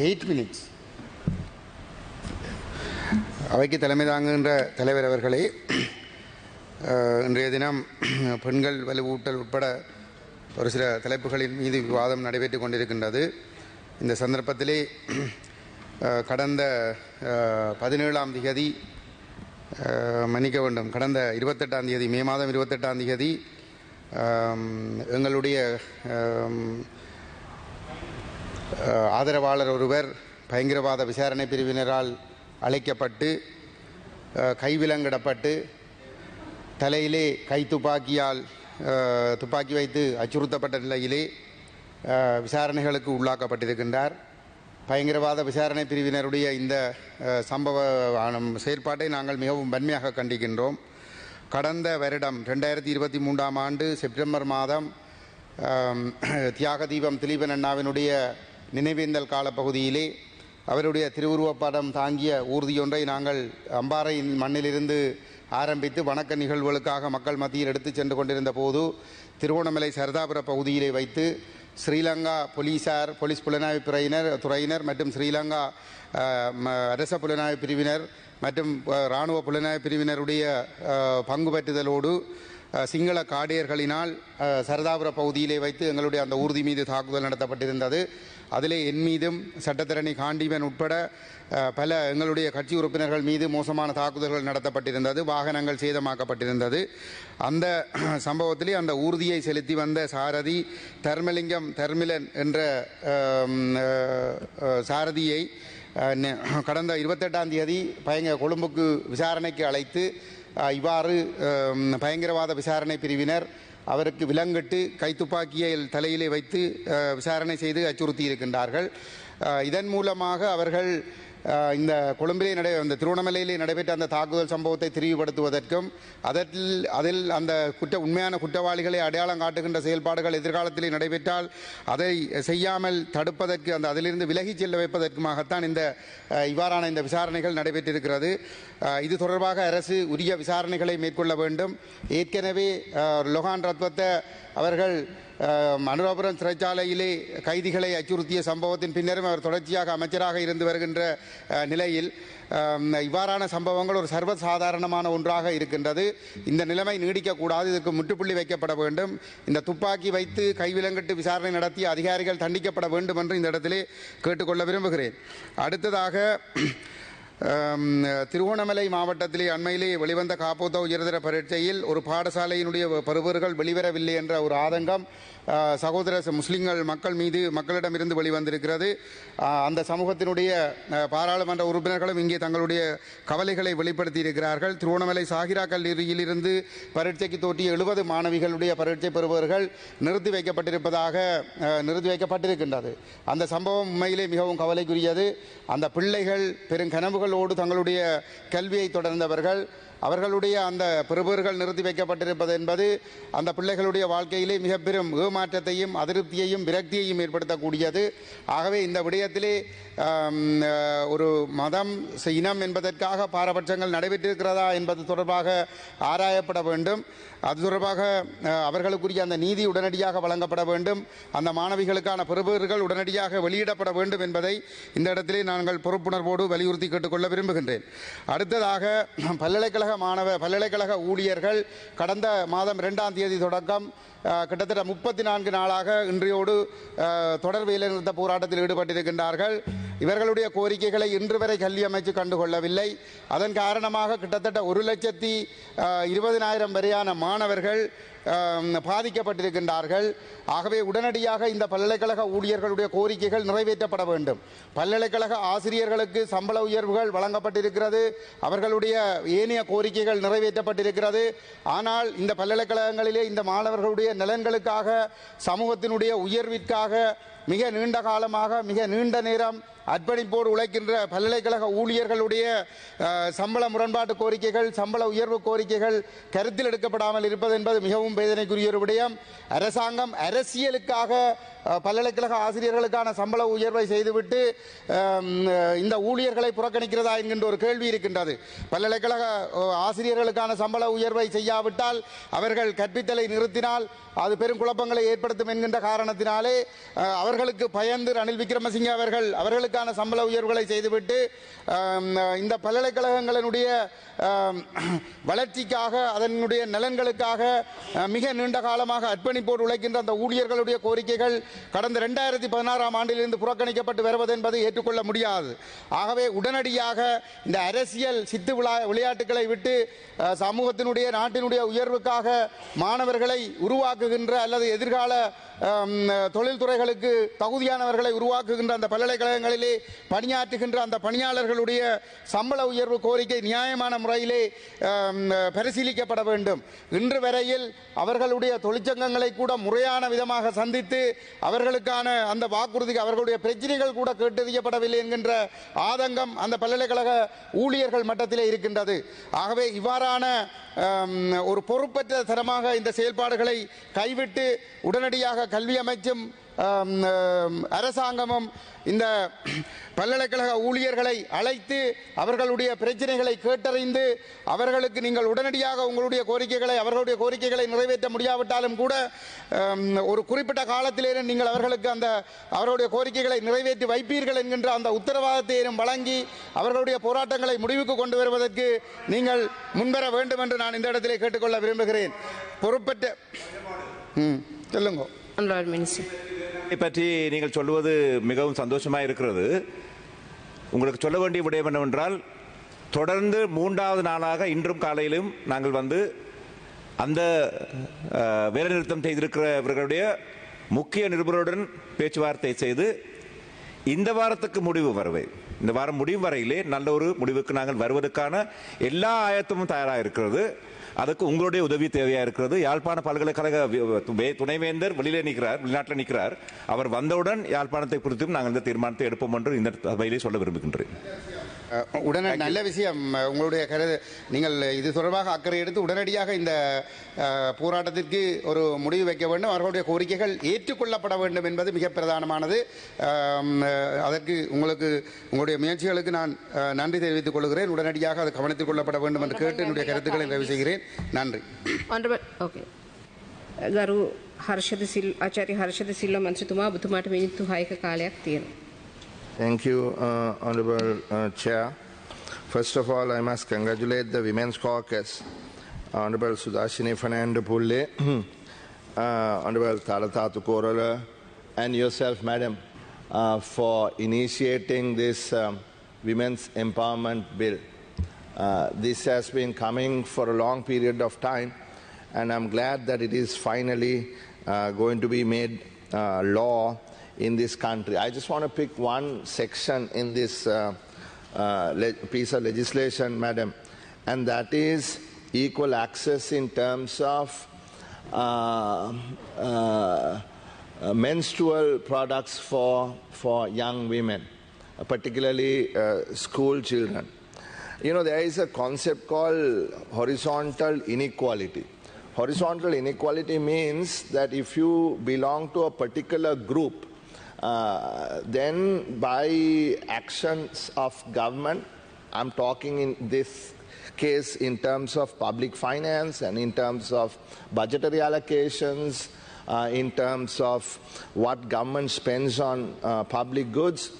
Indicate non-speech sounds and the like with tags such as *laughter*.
Eight minutes. அவைக்கு தலைமை தாங்குகின்ற தலைவர் அவர்களே இன்றைய தினம் பெண்கள் வலுவூட்டல் உட்பட ஒரு சில தலைப்புகளின் மீது விவாதம் நடைபெற்றுக் கொண்டிருக்கின்றது. இந்த சந்தர்ப்பத்திலே கடந்த பதினேழாம் திகதி மன்னிக்க வேண்டும் கடந்த இருபத்தெட்டாம் தேதி மே மாதம் இருபத்தெட்டாம் தேதி எங்களுடைய ஆதரவாளர் ஒருவர் பயங்கரவாத விசாரணை பிரிவினரால் அழைக்கப்பட்டு கைவிலங்கிடப்பட்டு தலையிலே கை துப்பாக்கியால் துப்பாக்கி வைத்து அச்சுறுத்தப்பட்ட நிலையிலே விசாரணைகளுக்கு உள்ளாக்கப்பட்டிருக்கின்றார். பயங்கரவாத விசாரணை பிரிவினருடைய இந்த சம்பவ செயற்பாட்டை நாங்கள் மிகவும் வன்மையாக கண்டிக்கின்றோம். கடந்த வருடம் ரெண்டாயிரத்தி இருபத்தி மூன்றாம் ஆண்டு செப்டம்பர் மாதம் தியாக தீபம் திலீபன் அண்ணாவினுடைய நினைவேந்தல் காலப்பகுதியிலே அவருடைய திருவுருவப்படம் தாங்கிய ஊர்தியொன்றை நாங்கள் அம்பாறையின் மண்ணிலிருந்து ஆரம்பித்து வணக்க நிகழ்வுகளுக்காக மக்கள் மத்தியில் எடுத்துச் சென்று கொண்டிருந்த போது திருவோணமலை சரதாபுர பகுதியிலே வைத்து ஸ்ரீலங்கா போலீசார் போலீஸ் புலனாய்வு துறையினர் துறையினர் மற்றும் ஸ்ரீலங்கா அரச புலனாய்வு பிரிவினர் மற்றும் இராணுவ புலனாய்வு பிரிவினருடைய பங்கு பெற்றுதலோடு சிங்கள காடையர்களினால் சரதாபுர பகுதியிலே வைத்து எங்களுடைய அந்த ஊர்தி மீது தாக்குதல் நடத்தப்பட்டிருந்தது. அதிலே என் மீதும் சட்டத்திரணி காண்டிமன் உட்பட பல எங்களுடைய கட்சி உறுப்பினர்கள் மீது மோசமான தாக்குதல்கள் நடத்தப்பட்டிருந்தது வாகனங்கள் சேதமாக்கப்பட்டிருந்தது. அந்த சம்பவத்திலே அந்த ஊர்தியை செலுத்தி வந்த சாரதி தர்மலிங்கம் தர்மிலன் என்ற சாரதியை கடந்த இருபத்தெட்டாம் தேதி பயங்க கொழும்புக்கு விசாரணைக்கு அழைத்து இவ்வாறு பயங்கரவாத விசாரணை பிரிவினர் அவருக்கு விலங்கிட்டு கைத்துப்பாக்கியை தலையிலே வைத்து விசாரணை செய்து அச்சுறுத்தி இருக்கின்றார்கள். இதன் மூலமாக அவர்கள் இந்த கொழும்பிலே நடை அந்த திருவண்ணாமலையிலே நடைபெற்ற அந்த தாக்குதல் சம்பவத்தை தெரிவுபடுத்துவதற்கும் அதில் அதில் அந்த குற்ற உண்மையான குற்றவாளிகளை அடையாளம் காட்டுகின்ற செயல்பாடுகள் எதிர்காலத்திலே நடைபெற்றால் அதை செய்யாமல் தடுப்பதற்கு அந்த அதிலிருந்து விலகிச் செல்ல வைப்பதற்குமாகத்தான் இந்த இவ்வாறான இந்த விசாரணைகள் நடைபெற்றிருக்கிறது. இது தொடர்பாக அரசு உரிய விசாரணைகளை மேற்கொள்ள வேண்டும். ஏற்கனவே லொஹான் ரத்வத்தை அவர்கள் அனுராபுரம் சிறைச்சாலையிலே கைதிகளை அச்சுறுத்திய சம்பவத்தின் பின்னரும் அவர் தொடர்ச்சியாக அமைச்சராக இருந்து வருகின்ற நிலையில் இவ்வாறான சம்பவங்கள் ஒரு சர்வசாதாரணமான ஒன்றாக இருக்கின்றது. இந்த நிலைமை நீடிக்கக்கூடாது. இதற்கு முற்றுப்புள்ளி வைக்கப்பட வேண்டும். இந்த துப்பாக்கி வைத்து கைவிலங்கிட்டு விசாரணை நடத்திய அதிகாரிகள் தண்டிக்கப்பட வேண்டும் என்று இந்த இடத்திலே கேட்டுக்கொள்ள விரும்புகிறேன். அடுத்ததாக திருகோணமலை மாவட்டத்திலே அண்மையிலே வெளிவந்த காப்போத்த உயர்தர பரீட்சையில் ஒரு பாடசாலையினுடைய பருவர்கள் வெளிவரவில்லை என்ற ஒரு ஆதங்கம் சகோதர ச- முஸ்லிம்கள் மக்கள் மீது மக்களிடமிருந்து வெளிவந்திருக்கிறது. அந்த சமூகத்தினுடைய பாராளுமன்ற உறுப்பினர்களும் இங்கே தங்களுடைய கவலைகளை வெளிப்படுத்தி இருக்கிறார்கள் திருவோணமலை சாகிரா கல்லூரியிலிருந்து பரீட்சைக்கு தோற்றிய எழுபது மாணவிகளுடைய பரீட்சை பெறுபவர்கள் நிறுத்தி வைக்கப்பட்டிருப்பதாக நிறுத்தி வைக்கப்பட்டிருக்கின்றது. அந்த சம்பவம் உண்மையிலே மிகவும் கவலைக்குரியது. அந்த பிள்ளைகள் பெரும் கனவுகளோடு தங்களுடைய கல்வியை தொடர்ந்தவர்கள் அவர்களுடைய அந்த பெறுபவர்கள் நிறுத்தி வைக்கப்பட்டிருப்பது என்பது அந்த பிள்ளைகளுடைய வாழ்க்கையிலே மிக பெரும் ஏமாற்றத்தையும் அதிருப்தியையும் விரக்தியையும் ஏற்படுத்தக்கூடியது. ஆகவே இந்த விடயத்திலே ஒரு மதம் இனம் என்பதற்காக பாரபட்சங்கள் நடைபெற்றிருக்கிறதா என்பது தொடர்பாக ஆராயப்பட வேண்டும். அது தொடர்பாக அவர்களுக்குரிய அந்த நீதி உடனடியாக வழங்கப்பட வேண்டும். அந்த மாணவிகளுக்கான பெறுபவர்கள் உடனடியாக வெளியிடப்பட வேண்டும் என்பதை இந்த இடத்திலே நாங்கள் பொறுப்புணர்வோடு வலியுறுத்தி கேட்டுக்கொள்ள விரும்புகின்றேன். அடுத்ததாக பல்கலைக்கழக மாணவ பல்கலைக்கழக ஊழியர்கள் கடந்த மாதம் இரண்டாம் தேதி தொடக்கம் கிட்டத்தட்ட முப்பத்தி நான்கு நாளாக இன்றையோடு தொடர் வேலைநிறுத்த போராட்டத்தில் ஈடுபட்டிருக்கின்றார்கள். இவர்களுடைய கோரிக்கைகளை இன்று வரை கல்வி அமைச்சு கண்டுகொள்ளவில்லை. அதன் காரணமாக கிட்டத்தட்ட ஒரு லட்சத்தி இருபதினாயிரம் வரையான மாணவர்கள் பாதிக்கப்பட்டிருக்கின்றார்கள். ஆகவே உடனடியாக இந்த பல்கலைக்கழக ஊழியர்களுடைய கோரிக்கைகள் நிறைவேற்றப்பட வேண்டும். பல்கலைக்கழக ஆசிரியர்களுக்கு சம்பள உயர்வுகள் வழங்கப்பட்டிருக்கிறது. அவர்களுடைய ஏனைய கோரிக்கைகள் நிறைவேற்றப்பட்டிருக்கிறது. ஆனால் இந்த பல்கலைக்கழகங்களிலே இந்த மாணவர்களுடைய நலன்களுக்காக சமூகத்தினுடைய உயர்விற்காக மிக நீண்ட காலமாக மிக நீண்ட நேரம் அர்ப்பணிப்போடு உழைக்கின்ற பல்கலைக்கழக ஊழியர்களுடைய சம்பள முரண்பாட்டு கோரிக்கைகள் சம்பள உயர்வு கோரிக்கைகள் கருத்தில் எடுக்கப்படாமல் இருப்பது என்பது மிகவும் வேதனைக்குரிய ஒரு விடயம். அரசாங்கம் அரசியலுக்காக பல்கலைக்கழக ஆசிரியர்களுக்கான சம்பள உயர்வை செய்துவிட்டு இந்த ஊழியர்களை புறக்கணிக்கிறதா என்கின்ற ஒரு கேள்வி இருக்கின்றது. பல்கலைக்கழக ஆசிரியர்களுக்கான சம்பள உயர்வை செய்யாவிட்டால் அவர்கள் கற்பித்தலை நிறுத்தினால் அது பெரும் குழப்பங்களை ஏற்படுத்தும் என்கின்ற காரணத்தினாலே அவர்களுக்கு பயந்து ரணில் விக்ரமசிங்கே அவர்கள் அவர்களுக்கு அவர்களுக்கான சம்பள உயர்வுகளை செய்துவிட்டு இந்த பல்கலைக்கழகங்களினுடைய வளர்ச்சிக்காக அதனுடைய நலன்களுக்காக மிக நீண்ட காலமாக அர்ப்பணிப்போடு உழைக்கின்ற அந்த ஊழியர்களுடைய கோரிக்கைகள் கடந்த ரெண்டாயிரத்தி பதினாறாம் ஆண்டிலிருந்து புறக்கணிக்கப்பட்டு வருவது என்பது ஏற்றுக்கொள்ள முடியாது. ஆகவே உடனடியாக இந்த அரசியல் சித்து விழா விளையாட்டுகளை விட்டு சமூகத்தினுடைய நாட்டினுடைய உயர்வுக்காக மாணவர்களை உருவாக்குகின்ற அல்லது எதிர்கால தொழில்துறைகளுக்கு தகுதியானவர்களை உருவாக்குகின்ற அந்த பல்கலைக்கழகங்களில் பணியாற்றுகின்ற அந்த பணியாளர்களுடைய சம்பள உயர்வு கோரிக்கை நியாயமான முறையிலே பரிசீலிக்கப்பட வேண்டும். இன்று வரையில் அவர்களுடைய தொழிற்சங்கங்களை கூட முறையான விதமாக சந்தித்து அவர்களுக்கான அந்த வாக்குறுதி அவர்களுடைய பிரச்சனைகள் கூட கேட்டறியப்படவில்லை என்கின்ற ஆதங்கம் அந்த பல்கலைக்கழக ஊழியர்கள் மட்டத்திலே இருக்கின்றது. ஆகவே இவ்வாறான ஒரு பொறுப்பற்ற தரமாக இந்த செயல்பாடுகளை கைவிட்டு உடனடியாக கல்வி அமைச்சும் அரசாங்கமும் இந்த பல்கலைக்கழக ஊழியர்களை அழைத்து அவர்களுடைய பிரச்சனைகளை கேட்டறிந்து அவர்களுக்கு நீங்கள் உடனடியாக உங்களுடைய கோரிக்கைகளை அவர்களுடைய கோரிக்கைகளை நிறைவேற்ற முடியாவிட்டாலும் கூட ஒரு குறிப்பிட்ட காலத்திலேயே நீங்கள் அவர்களுக்கு அந்த அவர்களுடைய கோரிக்கைகளை நிறைவேற்றி வைப்பீர்கள் என்கின்ற அந்த உத்தரவாதத்தையும் வழங்கி அவர்களுடைய போராட்டங்களை முடிவுக்கு கொண்டு வருவதற்கு நீங்கள் முன்வர வேண்டும் என்று நான் இந்த இடத்திலே கேட்டுக்கொள்ள விரும்புகிறேன். பொறுப்பற்ற ம் சொல்லுங்க. Honorable விடயங்களை பற்றி நீங்கள் சொல்லுவது மிகவும் சந்தோஷமாக இருக்கிறது. உங்களுக்கு சொல்ல வேண்டிய விடயம் என்னவென்றால் தொடர்ந்து மூன்றாவது நாளாக இன்றும் காலையிலும் நாங்கள் வந்து அந்த வேலைநிறுத்தம் வேலைநிறுத்தம் செய்திருக்கிறவர்களுடைய முக்கிய நிருபருடன் பேச்சுவார்த்தை செய்து இந்த வாரத்துக்கு முடிவு வருவேன். இந்த வாரம் முடிவு வரையிலே நல்ல ஒரு முடிவுக்கு நாங்கள் வருவதற்கான எல்லா ஆயத்தமும் தயாராக இருக்கிறது அதுக்கு உங்களுடைய உதவி தேவையாக இருக்கிறது யாழ்ப்பாண பல்கலைக்கழக வே- துணைவேந்தர் வெளியிலே நிற்கிறார் வெளிநாட்டில் நிற்கிறார். அவர் வந்தவுடன் யாழ்ப்பாணத்தை குறித்தும் நாங்கள் இந்த தீர்மானத்தை எடுப்போம் என்று இந்த சபையிலே சொல்ல விரும்புகின்றேன். உடனே நல்ல விஷயம் அஹ், உங்களுடைய கருது நீங்கள் இது தொடர்பாக அக்கறை எடுத்து உடனடியாக இந்த அஹ், போராட்டத்திற்கு ஒரு முடிவு வைக்க வேண்டும் அவர்களுடைய கோரிக்கைகள் ஏற்றுக்கொள்ளப்பட வேண்டும் என்பது மிக பிரதானமானது அம், அஹ், அதற்கு உங்களுக்கு உங்களுடைய முயற்சிகளுக்கு நான் அஹ், நன்றி தெரிவித்துக் கொள்கிறேன் உடனடியாக அது கவனத்தில் கொள்ளப்பட வேண்டும் என்று கேட்டு என்னுடைய கருத்துக்களை நிறைவு செய்கிறேன் நன்றி Honorable, okay. ගරු හර්ෂද සිල් ආචාර්ය හර්ෂද සිල්ව මන්ත්‍රතුමා ඔබතුමාට මිනිත්තු 6ක කාලයක් තියෙනවා. Thank you, uh, Honorable uh, Chair. First of all, I must congratulate the Women's Caucus, Honorable Sudashini Fernando Pulle, *clears throat* uh, Honorable Talatatu Korala, and yourself, Madam, uh, for initiating this um, Women's Empowerment Bill. Uh, this has been coming for a long period of time, and I'm glad that it is finally uh, going to be made law in this country. I just want to pick one section in this uh, uh, piece of legislation, madam, and that is equal access in terms of uh, uh, uh, menstrual products for, for young women, uh, particularly school children. You know, there is a concept called horizontal inequality. Horizontal inequality means that if you belong to a particular group, uh, then by actions of government, I'm talking in this case in terms of public finance and in terms of budgetary allocations, uh, in terms of what government spends on uh, public goods,